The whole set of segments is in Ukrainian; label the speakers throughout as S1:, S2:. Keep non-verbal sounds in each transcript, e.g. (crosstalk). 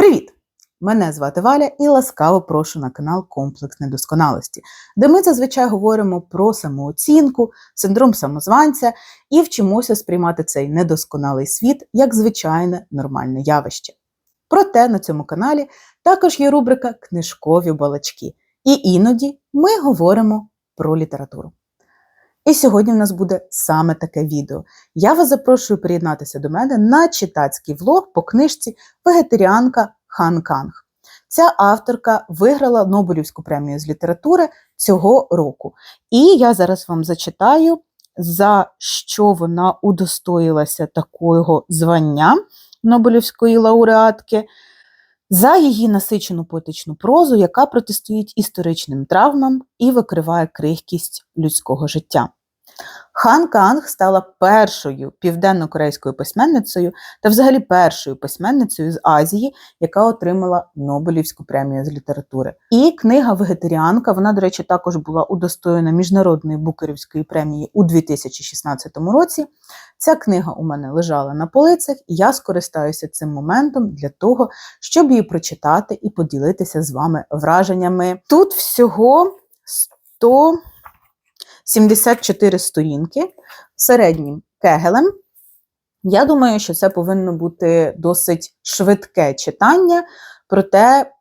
S1: Привіт! Мене звати Валя і ласкаво прошу на канал Комплекс недосконалості, де ми зазвичай говоримо про самооцінку, синдром самозванця і вчимося сприймати цей недосконалий світ як звичайне нормальне явище. Проте на цьому каналі також є рубрика Книжкові балачки, і іноді ми говоримо про літературу. І сьогодні в нас буде саме таке відео. Я вас запрошую приєднатися до мене на читацький влог по книжці Вегетаріанка Хан Канг. Ця авторка виграла Нобелівську премію з літератури цього року. І я зараз вам зачитаю, за що вона удостоїлася такого звання Нобелівської лауреатки. За її насичену поетичну прозу, яка протистоїть історичним травмам і викриває крихкість людського життя. Хан Канг стала першою південно-корейською письменницею та взагалі першою письменницею з Азії, яка отримала Нобелівську премію з літератури. І книга Вегетаріанка, вона, до речі, також була удостоєна міжнародної букерівської премії у 2016 році. Ця книга у мене лежала на полицях, і я скористаюся цим моментом для того, щоб її прочитати і поділитися з вами враженнями. Тут всього 100 74 сторінки середнім кегелем. Я думаю, що це повинно бути досить швидке читання, проте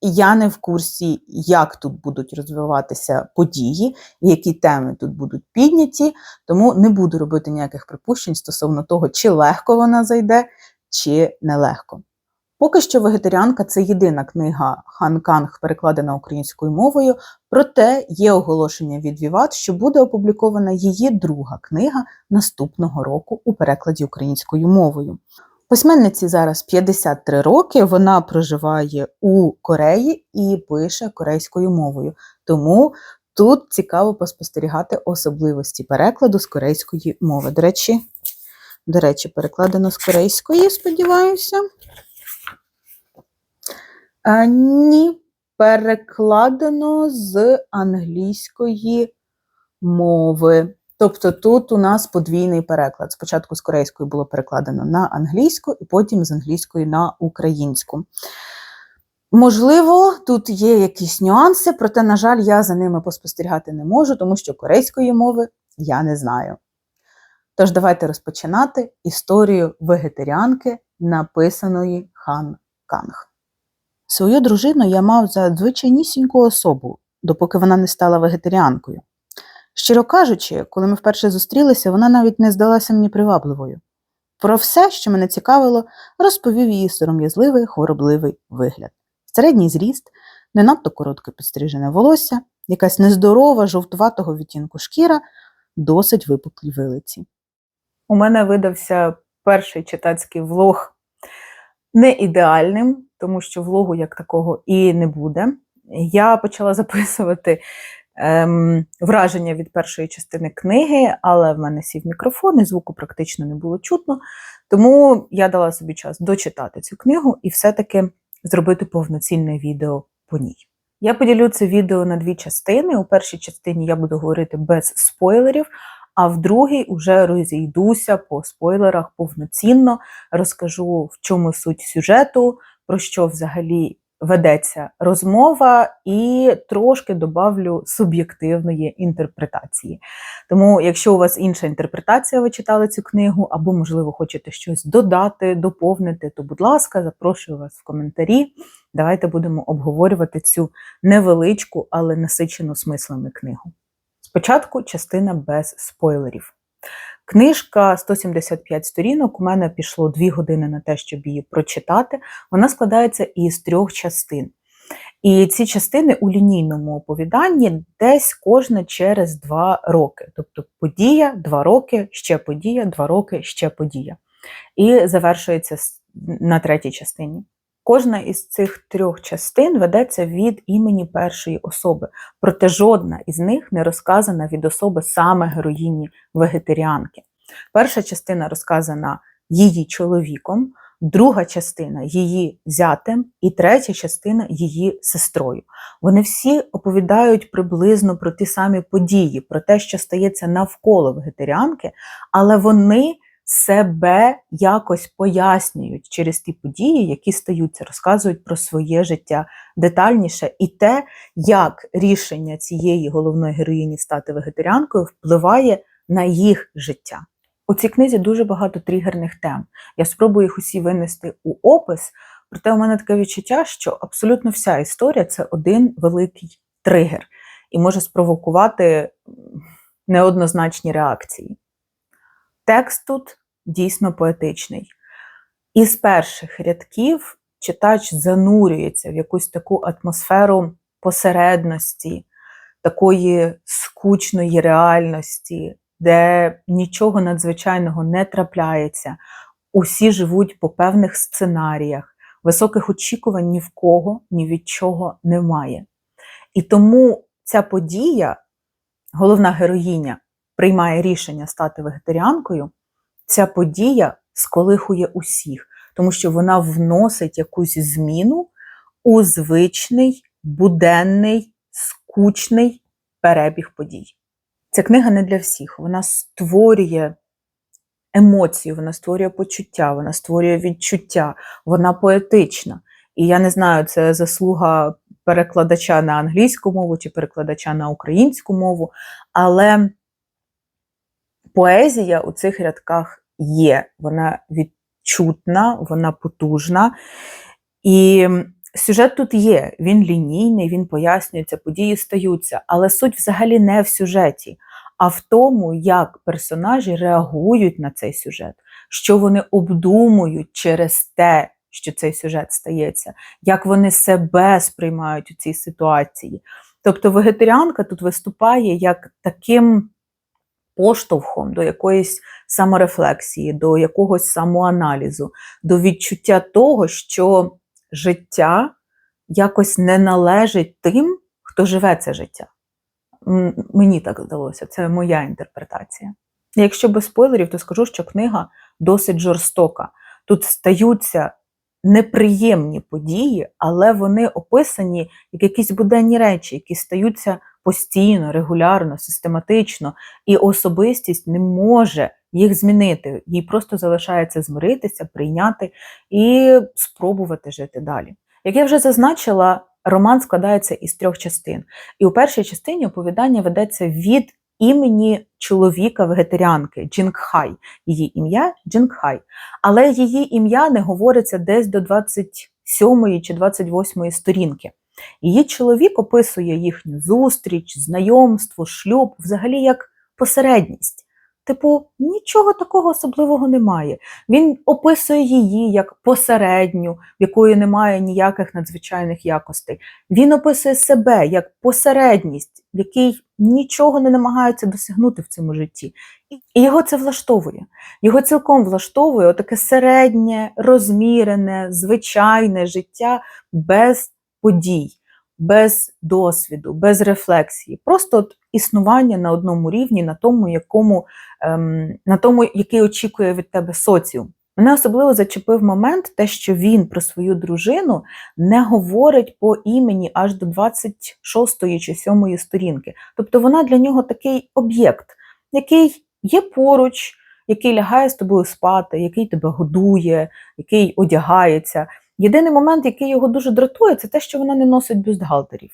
S1: я не в курсі, як тут будуть розвиватися події, які теми тут будуть підняті, тому не буду робити ніяких припущень стосовно того, чи легко вона зайде, чи нелегко. Поки що вегетаріанка це єдина книга Хан Канг, перекладена українською мовою, проте є оголошення від Віват, що буде опублікована її друга книга наступного року у перекладі українською мовою. Письменниці зараз 53 роки, вона проживає у Кореї і пише корейською мовою. Тому тут цікаво поспостерігати особливості перекладу з корейської мови. До речі, до речі, перекладено з корейської, сподіваюся. Ні, перекладено з англійської мови. Тобто тут у нас подвійний переклад. Спочатку з корейської було перекладено на англійську, і потім з англійської на українську. Можливо, тут є якісь нюанси, проте, на жаль, я за ними поспостерігати не можу, тому що корейської мови я не знаю. Тож, давайте розпочинати історію вегетаріанки, написаної Хан Канг. Свою дружину я мав за звичайнісіньку особу, допоки вона не стала вегетаріанкою. Щиро кажучи, коли ми вперше зустрілися, вона навіть не здалася мені привабливою. Про все, що мене цікавило, розповів її сором'язливий, хворобливий вигляд. Середній зріст, не надто коротке підстрижене волосся, якась нездорова, жовтуватого відтінку шкіра, досить випуклі вилиці. У мене видався перший читацький влог не ідеальним, тому що влогу як такого і не буде. Я почала (laughs) записувати ем, враження від першої частини книги, але в мене сів мікрофон, і звуку практично не було чутно. Тому я дала собі час дочитати цю книгу і все-таки зробити повноцінне відео по ній. Я поділю це відео на дві частини. У першій частині я буду говорити без спойлерів, а в другій уже розійдуся по спойлерах повноцінно, розкажу, в чому суть сюжету, про що взагалі ведеться розмова, і трошки добавлю суб'єктивної інтерпретації. Тому, якщо у вас інша інтерпретація, ви читали цю книгу, або, можливо, хочете щось додати, доповнити, то, будь ласка, запрошую вас в коментарі. Давайте будемо обговорювати цю невеличку, але насичену смислами книгу. Спочатку частина без спойлерів. Книжка 175 сторінок. У мене пішло 2 години на те, щоб її прочитати. Вона складається із трьох частин. І ці частини у лінійному оповіданні десь кожна через 2 роки. Тобто подія, 2 роки, ще подія, 2 роки, ще подія. І завершується на третій частині. Кожна із цих трьох частин ведеться від імені першої особи, проте жодна із них не розказана від особи саме героїні вегетаріанки. Перша частина розказана її чоловіком, друга частина її зятем, і третя частина її сестрою. Вони всі оповідають приблизно про ті самі події, про те, що стається навколо вегетаріанки, але вони себе якось пояснюють через ті події, які стаються, розказують про своє життя детальніше, і те, як рішення цієї головної героїні стати вегетаріанкою впливає на їх життя. У цій книзі дуже багато тригерних тем. Я спробую їх усі винести у опис, проте у мене таке відчуття, що абсолютно вся історія це один великий тригер і може спровокувати неоднозначні реакції. Текст тут дійсно поетичний. Із перших рядків читач занурюється в якусь таку атмосферу посередності, такої скучної реальності, де нічого надзвичайного не трапляється, усі живуть по певних сценаріях, високих очікувань ні в кого, ні від чого немає. І тому ця подія, головна героїня, приймає рішення стати вегетаріанкою, ця подія сколихує усіх, тому що вона вносить якусь зміну у звичний, буденний, скучний перебіг подій. Ця книга не для всіх. Вона створює емоції, вона створює почуття, вона створює відчуття, вона поетична. І я не знаю, це заслуга перекладача на англійську мову чи перекладача на українську мову, але поезія у цих рядках є. Вона відчутна, вона потужна. І сюжет тут є, він лінійний, він пояснюється, події стаються, але суть взагалі не в сюжеті, а в тому, як персонажі реагують на цей сюжет, що вони обдумують через те, що цей сюжет стається, як вони себе сприймають у цій ситуації. Тобто вегетаріанка тут виступає як таким поштовхом до якоїсь саморефлексії, до якогось самоаналізу, до відчуття того, що життя якось не належить тим, хто живе це життя. Мені так здалося, це моя інтерпретація. Якщо без спойлерів, то скажу, що книга досить жорстока. Тут стаються неприємні події, але вони описані як якісь буденні речі, які стаються постійно, регулярно, систематично, і особистість не може їх змінити. Їй просто залишається змиритися, прийняти і спробувати жити далі. Як я вже зазначила, роман складається із трьох частин. І у першій частині оповідання ведеться від імені чоловіка-вегетаріанки Джінгхай. Її ім'я Джінгхай. Але її ім'я не говориться десь до 27 чи 28 сторінки. Її чоловік описує їхню зустріч, знайомство, шлюб, взагалі як посередність. Типу, нічого такого особливого немає. Він описує її як посередню, в якої немає ніяких надзвичайних якостей. Він описує себе як посередність, в який нічого не намагається досягнути в цьому житті. І його це влаштовує. Його цілком влаштовує отаке середнє, розмірене, звичайне життя без подій без досвіду, без рефлексії, просто от існування на одному рівні, на тому, якому, ем, на тому, який очікує від тебе соціум. Мене особливо зачепив момент, те, що він про свою дружину не говорить по імені аж до 26 чи 7 сторінки. Тобто вона для нього такий об'єкт, який є поруч, який лягає з тобою спати, який тебе годує, який одягається. Єдиний момент, який його дуже дратує, це те, що вона не носить бюстгальтерів.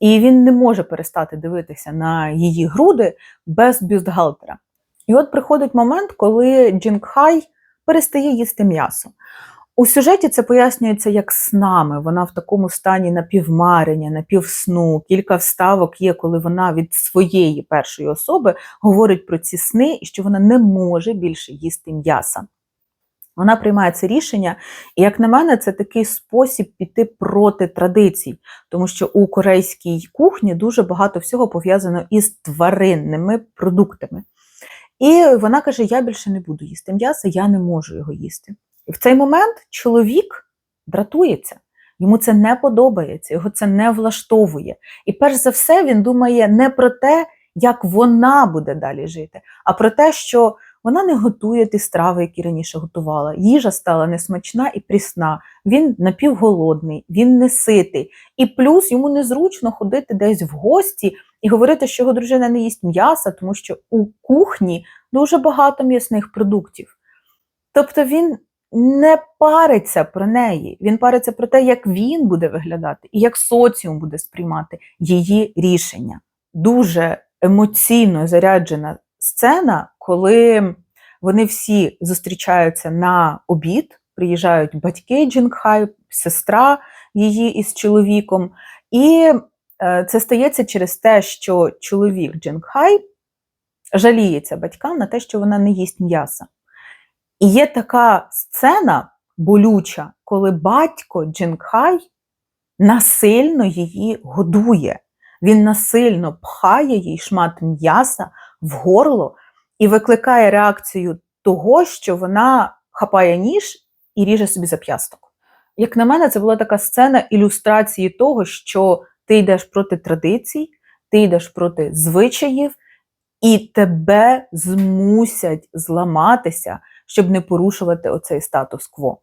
S1: І він не може перестати дивитися на її груди без бюстгальтера. І от приходить момент, коли Джінгхай перестає їсти м'ясо. У сюжеті це пояснюється як снами. Вона в такому стані напівмарення, напівсну. Кілька вставок є, коли вона від своєї першої особи говорить про ці сни і що вона не може більше їсти м'яса. Вона приймає це рішення, і, як на мене, це такий спосіб піти проти традицій, тому що у корейській кухні дуже багато всього пов'язано із тваринними продуктами. І вона каже: Я більше не буду їсти м'ясо, я не можу його їсти. І в цей момент чоловік дратується, йому це не подобається, його це не влаштовує. І перш за все, він думає не про те, як вона буде далі жити, а про те, що вона не готує ті страви, які раніше готувала. Їжа стала несмачна і прісна. Він напівголодний, він не ситий. І плюс йому незручно ходити десь в гості і говорити, що його дружина не їсть м'яса, тому що у кухні дуже багато м'ясних продуктів. Тобто він не париться про неї, він париться про те, як він буде виглядати і як соціум буде сприймати її рішення. Дуже емоційно заряджена сцена, коли вони всі зустрічаються на обід, приїжджають батьки Джингхай, сестра її із чоловіком. І е, це стається через те, що чоловік Джингхай жаліється батькам на те, що вона не їсть м'яса. І є така сцена болюча, коли батько Джингхай насильно її годує. Він насильно пхає їй шмат м'яса в горло і викликає реакцію того, що вона хапає ніж і ріже собі зап'ясток. Як на мене, це була така сцена ілюстрації того, що ти йдеш проти традицій, ти йдеш проти звичаїв, і тебе змусять зламатися, щоб не порушувати оцей статус-кво.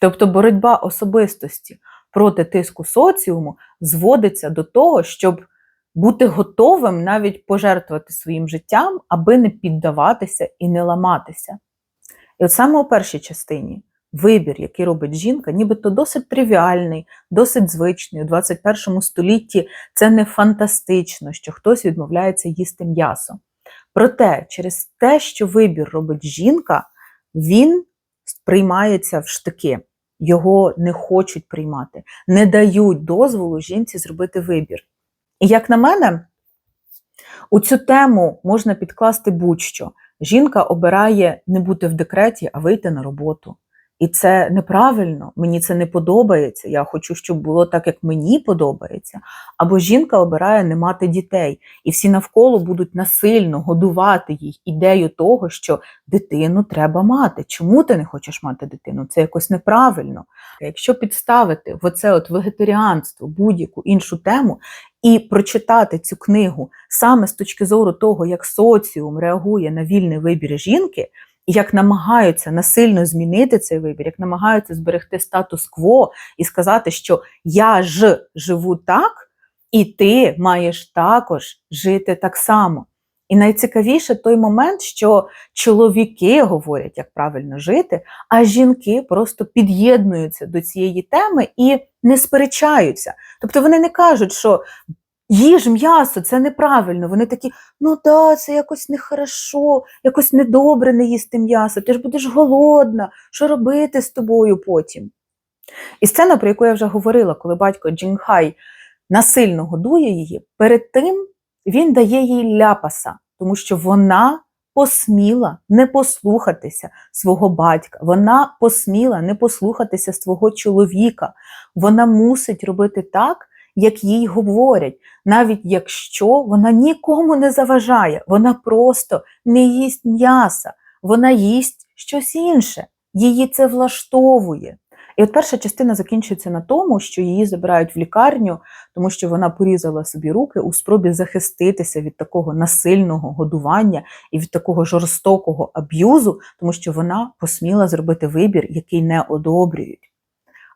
S1: Тобто боротьба особистості проти тиску соціуму зводиться до того, щоб бути готовим навіть пожертвувати своїм життям, аби не піддаватися і не ламатися. І от саме у першій частині вибір, який робить жінка, нібито досить тривіальний, досить звичний. У 21 столітті це не фантастично, що хтось відмовляється їсти м'ясо. Проте, через те, що вибір робить жінка, він сприймається в штики. Його не хочуть приймати, не дають дозволу жінці зробити вибір. І як на мене, у цю тему можна підкласти будь-що. Жінка обирає не бути в декреті, а вийти на роботу. І це неправильно, мені це не подобається. Я хочу, щоб було так, як мені подобається. Або жінка обирає не мати дітей, і всі навколо будуть насильно годувати їй ідею того, що дитину треба мати. Чому ти не хочеш мати дитину? Це якось неправильно. Якщо підставити в оце от вегетаріанство будь-яку іншу тему і прочитати цю книгу саме з точки зору того, як соціум реагує на вільний вибір жінки як намагаються насильно змінити цей вибір, як намагаються зберегти статус-кво і сказати, що я ж живу так, і ти маєш також жити так само. І найцікавіше той момент, що чоловіки говорять, як правильно жити, а жінки просто під'єднуються до цієї теми і не сперечаються. Тобто вони не кажуть, що їж м'ясо, це неправильно. Вони такі, ну да, це якось нехорошо, якось недобре не їсти м'ясо, ти ж будеш голодна, що робити з тобою потім? І сцена, про яку я вже говорила, коли батько Джінхай насильно годує її, перед тим він дає їй ляпаса, тому що вона посміла не послухатися свого батька, вона посміла не послухатися свого чоловіка. Вона мусить робити так, як їй говорять, навіть якщо вона нікому не заважає, вона просто не їсть м'яса, вона їсть щось інше, її це влаштовує. І от перша частина закінчується на тому, що її забирають в лікарню, тому що вона порізала собі руки у спробі захиститися від такого насильного годування і від такого жорстокого аб'юзу, тому що вона посміла зробити вибір, який не одобрюють.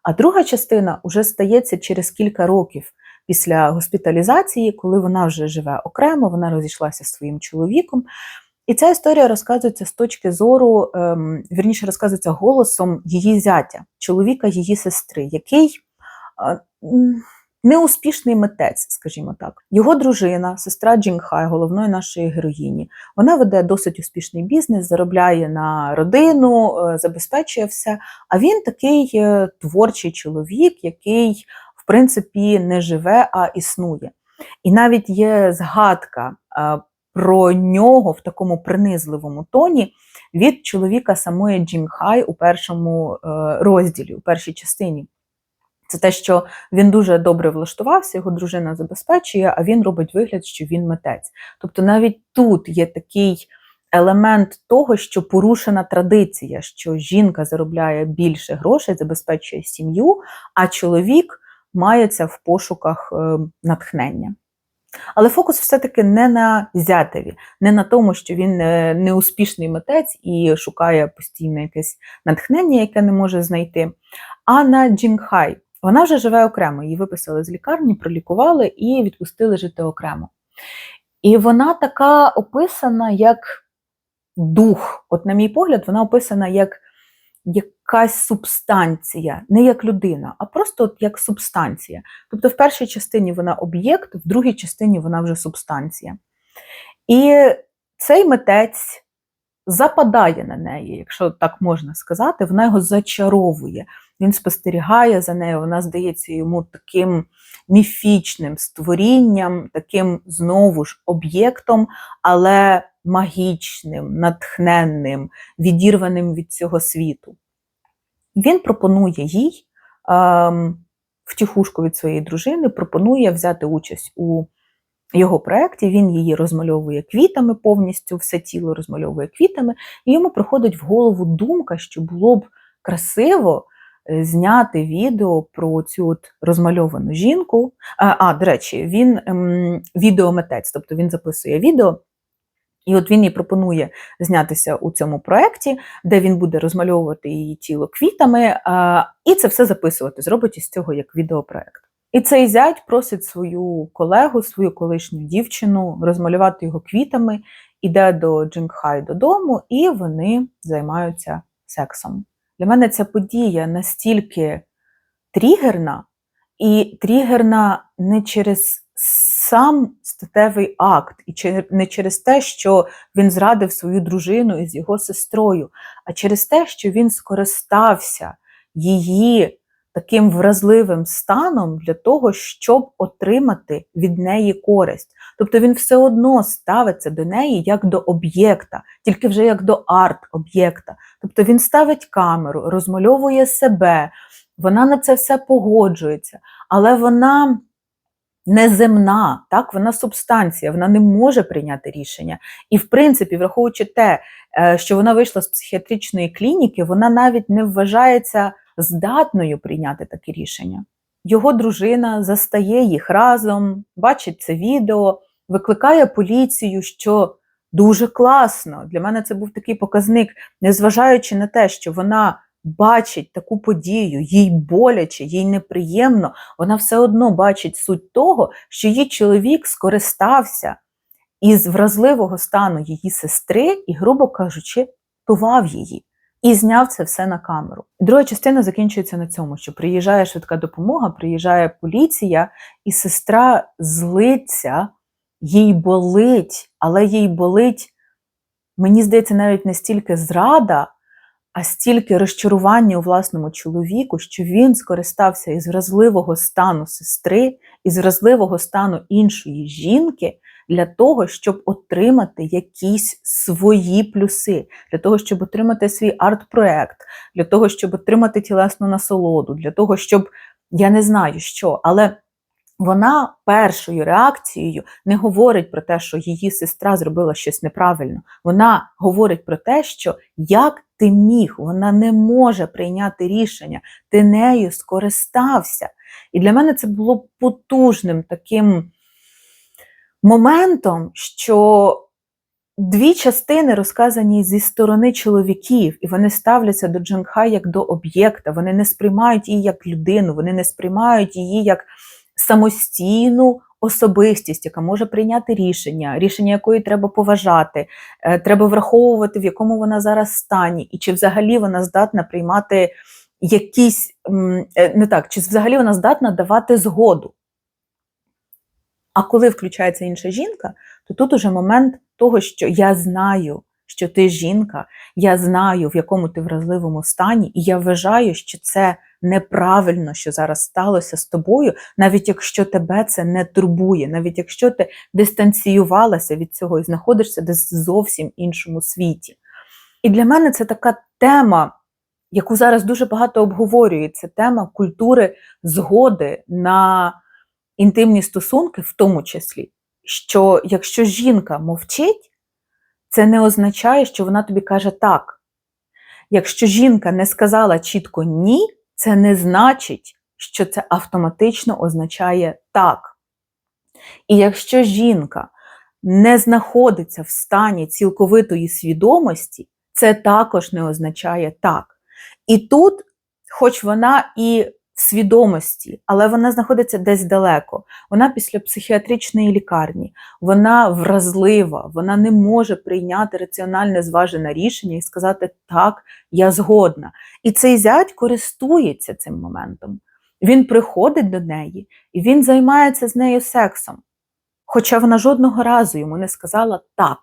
S1: А друга частина вже стається через кілька років після госпіталізації, коли вона вже живе окремо, вона розійшлася з своїм чоловіком. І ця історія розказується з точки зору, ем, вірніше розказується голосом її зятя, чоловіка її сестри, який е, неуспішний митець, скажімо так. Його дружина, сестра Джінхай, головної нашої героїні, вона веде досить успішний бізнес, заробляє на родину, е, забезпечує все. А він такий е, творчий чоловік, який, в принципі, не живе, а існує. І навіть є згадка е, про нього в такому принизливому тоні від чоловіка самої Джінхай у першому розділі, у першій частині. Це те, що він дуже добре влаштувався, його дружина забезпечує, а він робить вигляд, що він митець. Тобто навіть тут є такий елемент того, що порушена традиція, що жінка заробляє більше грошей, забезпечує сім'ю, а чоловік мається в пошуках е, натхнення. Але фокус все-таки не на зятеві, не на тому, що він е, неуспішний митець і шукає постійно якесь натхнення, яке не може знайти, а на Джінгхай. Вона вже живе окремо, її виписали з лікарні, пролікували і відпустили жити окремо. І вона така описана як дух. От, на мій погляд, вона описана як якась субстанція, не як людина, а просто от як субстанція. Тобто в першій частині вона об'єкт, в другій частині вона вже субстанція. І цей митець западає на неї, якщо так можна сказати, вона його зачаровує. Він спостерігає за нею, вона здається йому таким міфічним створінням, таким знову ж об'єктом, але магічним, натхненним, відірваним від цього світу. Він пропонує їй ем, втіхушку від своєї дружини, пропонує взяти участь у його проєкті, він її розмальовує квітами повністю, все тіло розмальовує квітами, і йому приходить в голову думка, що було б красиво е, зняти відео про цю от розмальовану жінку. А, а до речі, він ем, відеомитець, тобто він записує відео. І от він їй пропонує знятися у цьому проєкті, де він буде розмальовувати її тіло квітами, і це все записувати, зробить із цього як відеопроект. І цей зять просить свою колегу, свою колишню дівчину розмалювати його квітами, іде до Джингхай додому, і вони займаються сексом. Для мене ця подія настільки тригерна, і тригерна не через сам статевий акт, і не через те, що він зрадив свою дружину із його сестрою, а через те, що він скористався її таким вразливим станом для того, щоб отримати від неї користь. Тобто він все одно ставиться до неї як до об'єкта, тільки вже як до арт-об'єкта. Тобто він ставить камеру, розмальовує себе, вона на це все погоджується, але вона. Неземна, так, вона субстанція, вона не може прийняти рішення. І, в принципі, враховуючи те, е, що вона вийшла з психіатричної клініки, вона навіть не вважається здатною прийняти таке рішення. Його дружина застає їх разом, бачить це відео, викликає поліцію, що дуже класно. Для мене це був такий показник, незважаючи на те, що вона бачить таку подію, їй боляче, їй неприємно, вона все одно бачить суть того, що її чоловік скористався із вразливого стану її сестри і, грубо кажучи, тував її і зняв це все на камеру. Друга частина закінчується на цьому, що приїжджає швидка допомога, приїжджає поліція, і сестра злиться, їй болить, але їй болить, мені здається, навіть не стільки зрада, а стільки розчарування у власному чоловіку, що він скористався із вразливого стану сестри, із вразливого стану іншої жінки для того, щоб отримати якісь свої плюси, для того, щоб отримати свій арт-проект, для того, щоб отримати тілесну насолоду, для того, щоб я не знаю що, але. Вона першою реакцією не говорить про те, що її сестра зробила щось неправильно. Вона говорить про те, що як ти міг, вона не може прийняти рішення, ти нею скористався. І для мене це було потужним таким моментом, що дві частини розказані зі сторони чоловіків, і вони ставляться до Джангхай як до об'єкта, вони не сприймають її як людину, вони не сприймають її як самостійну особистість, яка може прийняти рішення, рішення якої треба поважати, е, треба враховувати, в якому вона зараз стані, і чи взагалі вона здатна приймати якісь е, не так, чи взагалі вона здатна давати згоду. А коли включається інша жінка, то тут уже момент того, що я знаю, що ти жінка, я знаю, в якому ти вразливому стані, і я вважаю, що це неправильно, що зараз сталося з тобою, навіть якщо тебе це не турбує, навіть якщо ти дистанціювалася від цього і знаходишся десь зовсім іншому світі. І для мене це така тема. Яку зараз дуже багато обговорюється, тема культури згоди на інтимні стосунки, в тому числі, що якщо жінка мовчить, це не означає, що вона тобі каже так. Якщо жінка не сказала чітко ні, це не значить, що це автоматично означає так. І якщо жінка не знаходиться в стані цілковитої свідомості, це також не означає так. І тут, хоч вона і свідомості, але вона знаходиться десь далеко. Вона після психіатричної лікарні, вона вразлива, вона не може прийняти раціональне зважене рішення і сказати так, я згодна. І цей зять користується цим моментом. Він приходить до неї і він займається з нею сексом. Хоча вона жодного разу йому не сказала так.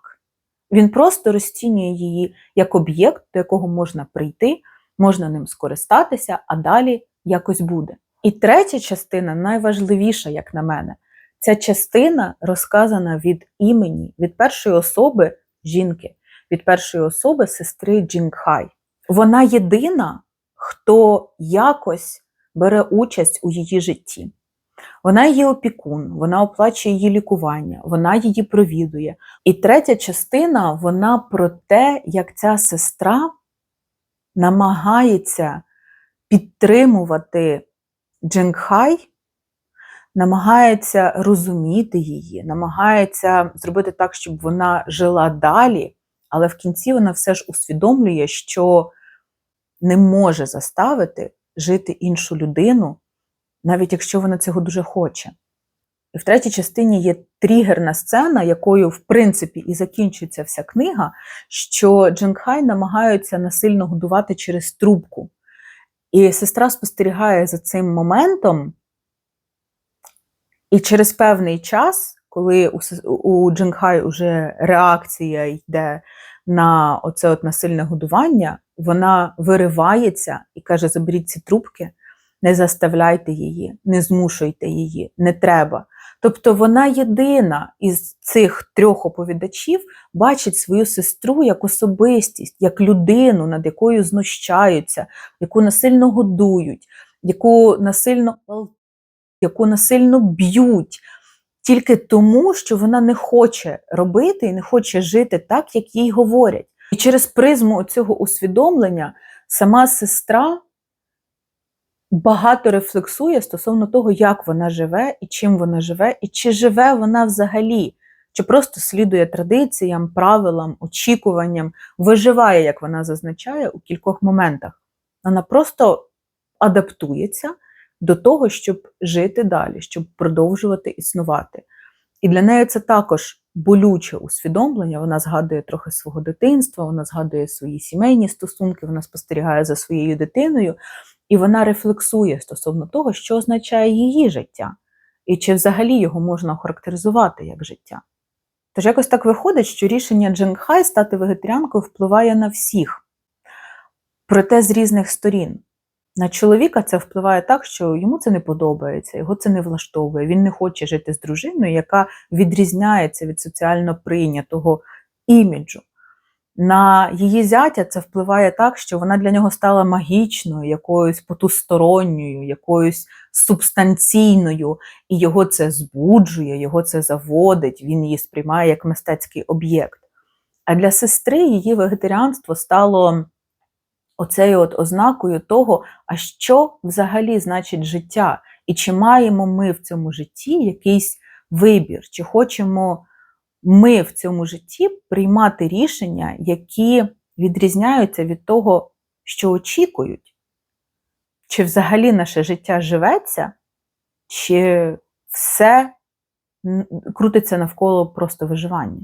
S1: Він просто розцінює її як об'єкт, до якого можна прийти, можна ним скористатися, а далі якось буде. І третя частина найважливіша, як на мене, ця частина розказана від імені, від першої особи жінки, від першої особи сестри Джінгхай. Вона єдина, хто якось бере участь у її житті. Вона її опікун, вона оплачує її лікування, вона її провідує. І третя частина вона про те, як ця сестра намагається підтримувати Джингхай, намагається розуміти її, намагається зробити так, щоб вона жила далі, але в кінці вона все ж усвідомлює, що не може заставити жити іншу людину, навіть якщо вона цього дуже хоче. І в третій частині є тригерна сцена, якою, в принципі, і закінчується вся книга, що Джингхай намагаються насильно годувати через трубку. І сестра спостерігає за цим моментом, і через певний час, коли у, у Джинхай вже реакція йде на оце от насильне годування, вона виривається і каже: Заберіть ці трубки, не заставляйте її, не змушуйте її, не треба. Тобто вона єдина із цих трьох оповідачів бачить свою сестру як особистість, як людину, над якою знущаються, яку насильно годують, яку насильно яку насильно б'ють, тільки тому, що вона не хоче робити і не хоче жити так, як їй говорять. І через призму цього усвідомлення сама сестра багато рефлексує стосовно того, як вона живе і чим вона живе, і чи живе вона взагалі, чи просто слідує традиціям, правилам, очікуванням, виживає, як вона зазначає, у кількох моментах. Вона просто адаптується до того, щоб жити далі, щоб продовжувати існувати. І для неї це також болюче усвідомлення. Вона згадує трохи свого дитинства, вона згадує свої сімейні стосунки, вона спостерігає за своєю дитиною, і вона рефлексує стосовно того, що означає її життя, і чи взагалі його можна охарактеризувати як життя. Тож якось так виходить, що рішення Джингхай стати вегетаріанкою впливає на всіх, проте з різних сторін. На чоловіка це впливає так, що йому це не подобається, його це не влаштовує. Він не хоче жити з дружиною, яка відрізняється від соціально прийнятого іміджу. На її зятя це впливає так, що вона для нього стала магічною, якоюсь потусторонньою, якоюсь субстанційною, і його це збуджує, його це заводить, він її сприймає як мистецький об'єкт. А для сестри її вегетаріанство стало оцею от ознакою того, а що взагалі значить життя, і чи маємо ми в цьому житті якийсь вибір, чи хочемо ми в цьому житті приймати рішення, які відрізняються від того, що очікують, чи взагалі наше життя живеться, чи все крутиться навколо просто виживання.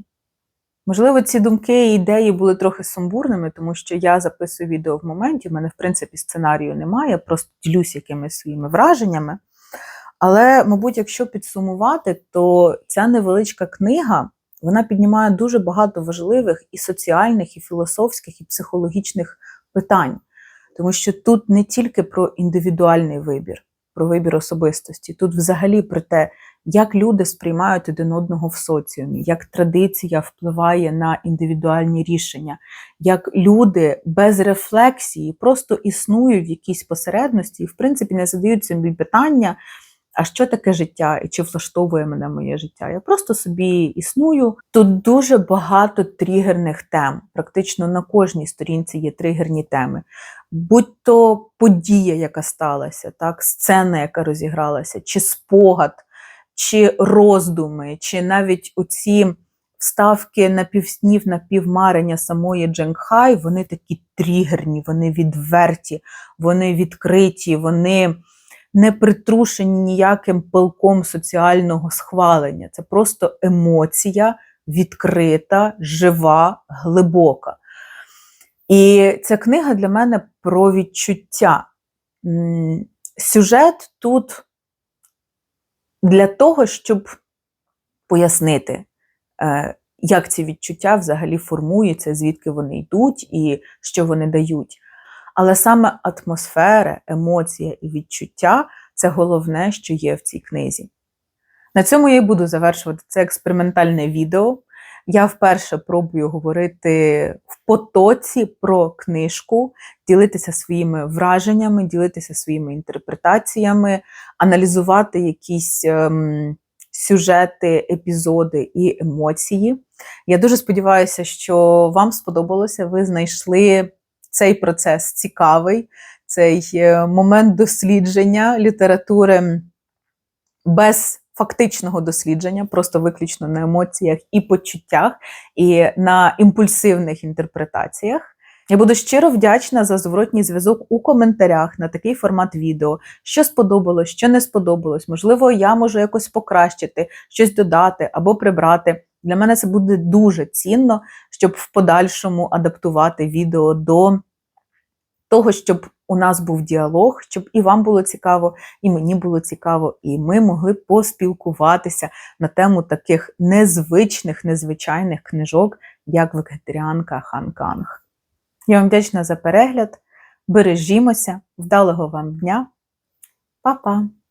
S1: Можливо, ці думки і ідеї були трохи сумбурними, тому що я записую відео в моменті, в мене, в принципі, сценарію немає, просто ділюсь якимись своїми враженнями. Але, мабуть, якщо підсумувати, то ця невеличка книга вона піднімає дуже багато важливих і соціальних, і філософських, і психологічних питань. Тому що тут не тільки про індивідуальний вибір, про вибір особистості, тут взагалі про те, як люди сприймають один одного в соціумі, як традиція впливає на індивідуальні рішення, як люди без рефлексії просто існують в якійсь посередності і, в принципі, не задають собі питання. А що таке життя і чи влаштовує мене моє життя? Я просто собі існую. Тут дуже багато тригерних тем. Практично на кожній сторінці є тригерні теми. Будь то подія, яка сталася, так, сцена, яка розігралася, чи спогад, чи роздуми, чи навіть оці вставки напівснів, напівмарення самої Дженгхай, вони такі тригерні, вони відверті, вони відкриті, вони не притрушені ніяким пилком соціального схвалення. Це просто емоція відкрита, жива, глибока. І ця книга для мене про відчуття. Сюжет тут для того, щоб пояснити, е, як ці відчуття взагалі формуються, звідки вони йдуть і що вони дають. Але саме атмосфера, емоція і відчуття це головне, що є в цій книзі. На цьому я і буду завершувати це експериментальне відео. Я вперше пробую говорити в потоці про книжку, ділитися своїми враженнями, ділитися своїми інтерпретаціями, аналізувати якісь ем, сюжети, епізоди і емоції. Я дуже сподіваюся, що вам сподобалося, ви знайшли цей процес цікавий, цей е, момент дослідження літератури без фактичного дослідження, просто виключно на емоціях і почуттях, і на імпульсивних інтерпретаціях. Я буду щиро вдячна за зворотній зв'язок у коментарях на такий формат відео, що сподобалось, що не сподобалось. Можливо, я можу якось покращити, щось додати або прибрати. Для мене це буде дуже цінно, щоб в подальшому адаптувати відео до того, щоб у нас був діалог, щоб і вам було цікаво, і мені було цікаво, і ми могли поспілкуватися на тему таких незвичних, незвичайних книжок, як вегетаріанка Хан Канг. Я вам вдячна за перегляд. Бережімося, вдалого вам дня. Па-па!